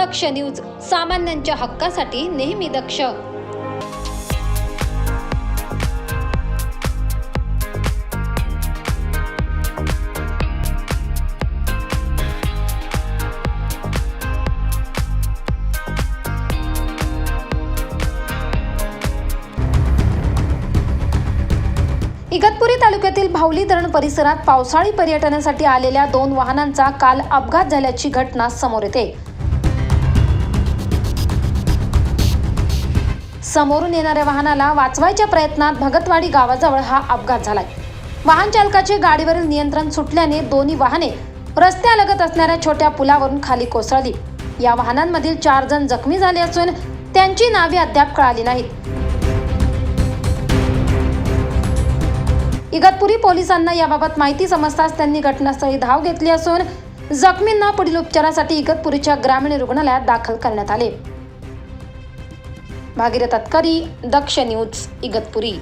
दक्ष news सामान्यांच्या हक्कासाठी नेहमी दक्ष. इगतपुरी तालुक्यातील भावली धरण परिसरात पावसाळी पर्यटनासाठी आलेल्या दोन वाहनांचा काल अपघात झाल्याची घटना समोर येते. समोरून येणाऱ्या वाहनाला वाचवायच्या प्रयत्नात भगतवाडी गावाजवळ हा अपघात झालाय. वाहन चालकाचे गाडीवरील नियंत्रण सुटल्याने दोन्ही वाहने रस्त्यालगत असणाऱ्या छोट्या पुलावरून खाली कोसळली. या वाहनांमधील चार जण जखमी झाले असून त्यांची नावे अद्याप कळाली नाहीत. इगतपुरी पोलिसांना याबाबत माहिती समजताच त्यांनी घटनास्थळी धाव घेतली असून जखमींना पुढील उपचारासाठी इगतपुरीच्या ग्रामीण रुग्णालयात दाखल करण्यात आले. भागीरथ तत्कारी दक्ष न्यूज इगतपुरी.